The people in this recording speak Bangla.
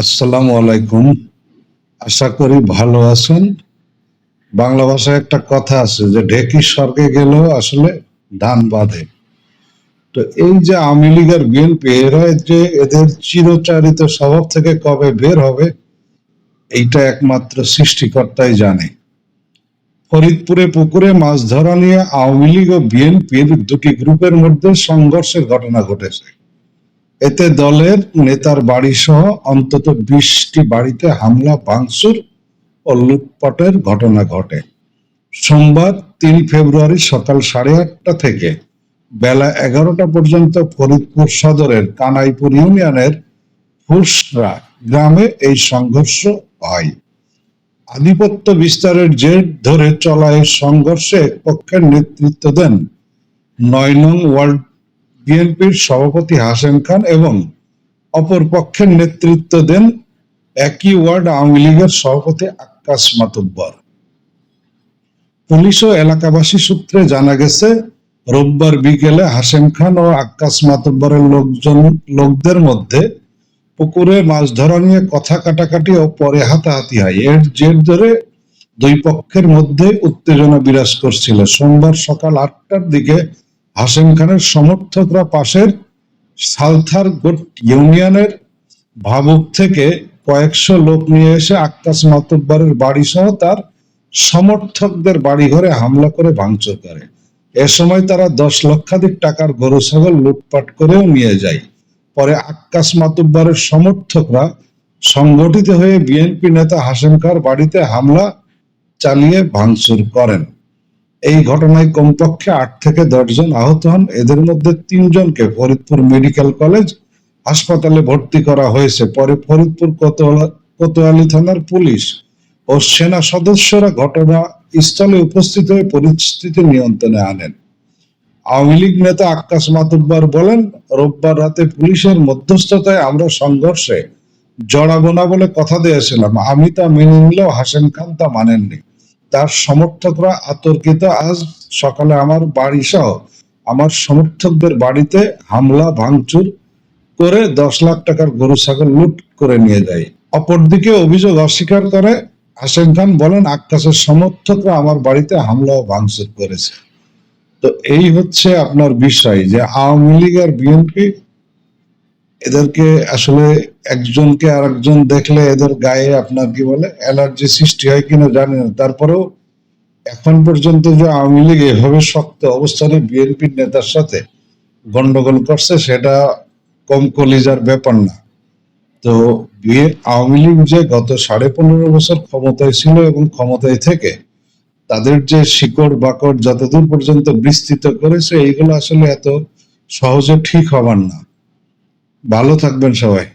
আসসালামু আলাইকুম। আশা করি ভালো আছেন। বাংলা ভাষায় একটা কথা আছে যে, ঢেকি স্বর্গে গেলেও আসলে ধান বাঁধে। তো এই যে আওয়ামী লীগ আর বিএনপি এরা যে এদের চিরচারিত স্বভাব থেকে কবে বের হবে, এইটা একমাত্র সৃষ্টিকর্তাই জানে। ফরিদপুরে পুকুরে মাছ ধরা নিয়ে আওয়ামী লীগ ও বিএনপির দুটি গ্রুপের মধ্যে সংঘর্ষের ঘটনা ঘটেছে। এতে দলের নেতার বাড়ি সহ অন্তত বিশটি বাড়িতে হামলা, ভাঙচুর ও লুটপাটের ঘটনা ঘটে। সোমবার তিন ফেব্রুয়ারি সকাল সাড়ে আটটা থেকে বেলা এগারোটা পর্যন্ত ফরিদপুর সদরের কানাইপুর ইউনিয়নের ফুসরা গ্রামে এই সংঘর্ষ হয়। আধিপত্য বিস্তারের জের ধরে চলা এই সংঘর্ষে পক্ষের নেতৃত্ব দেন নয় নং ওয়ার্ল্ড বিএনপির সভাপতি হাসেম খান এবং অপর পক্ষের নেতৃত্ব দেন একই ওয়ার্ড আওয়ামী লীগের সভাপতি আক্কাস মাতুব্বর। পুলিশ ও এলাকাবাসী সূত্রে জানা গেছে, রোববার বিকেলে হাসেম খান ও আক্কাস মাতুব্বরের লোকজন, লোকদের মধ্যে পুকুরে মাছ ধরা নিয়ে কথা কাটাকাটি ও পরে হাতাহাতি হয়। এর জের ধরে দুই পক্ষের মধ্যে উত্তেজনা বিরাজ করছিল। সোমবার সকাল আটটার দিকে হাসেম খানের সমর্থকরা পাশের সালথার গোট ইউনিয়নের ভাবুক থেকে কয়েকশো লোক নিয়ে এসে আক্কাস মাতব্বরের বাড়ি সহ তার সমর্থকদের বাড়িঘরে হামলা করে ভাঙচুর করে। এ সময় তারা দশ লক্ষাধিক টাকার গরু, ছাগল লুটপাট করেও নিয়ে যায়। পরে আক্কাস মাতুব্বরের সমর্থকরা সংগঠিত হয়ে বিএনপি নেতা হাসেম খার বাড়িতে হামলা চালিয়ে ভাঙচুর করেন। এই ঘটনায় কমপক্ষে আট থেকে দশজন আহত হন। এদের মধ্যে তিনজনকে ফরিদপুর মেডিকেল কলেজ হাসপাতালে ভর্তি করা হয়েছে। পরে ফরিদপুর কোতোয়ালা- থানার পুলিশ ও সেনা সদস্যরা ঘটনা স্থলে উপস্থিত হয়ে পরিস্থিতি নিয়ন্ত্রণে আনেন। আওয়ামী লীগ নেতা আক্কাস মাতুব্বার বলেন, রোববার রাতে পুলিশের মধ্যস্থতায় আমরা সংঘর্ষে জড়াবো না বলে কথা দিয়েছিলাম। আমি তা মেনে নিলেও হাসেন খান তা মানেননি। তার সমর্থকরা আতর্কিত। আজ সকালে আমার বাড়ি সহ আমার সমর্থকদের বাড়িতে হামলা, ভাঙচুর করে দশ লাখ টাকার গরু, ছাগল লুট করে নিয়ে যায়। অপরদিকে অভিযোগ অস্বীকার করে হাসেম খান বলেন আক্কাসের সমর্থকরা আমার বাড়িতে হামলা ও ভাঙচুর করেছে। তো এই হচ্ছে আপনার বিষয় যে আওয়ামী লীগ আর বিএনপি এদেরকে আসলে একজনকে আর একজন দেখলে এদের গায়ে আপনার কি বলে অ্যালার্জি সৃষ্টি হয় কিনা জানি না। তারপরেও এখন পর্যন্ত যে আওয়ামী লীগ এভাবে শক্ত অবস্থানে বিএনপির নেতার সাথে গন্ডগোল করছে, সেটা কম কলিজার ব্যাপার না। তো বিয়ে আওয়ামী লীগ যে গত সাড়ে পনেরো বছর ক্ষমতায় ছিল এবং ক্ষমতায় থেকে তাদের যে শিকড় বাকড় যতদূর পর্যন্ত বিস্তৃত করেছে, এইগুলো আসলে এত সহজে ঠিক হবার না। ভালো থাকবেন সবাই।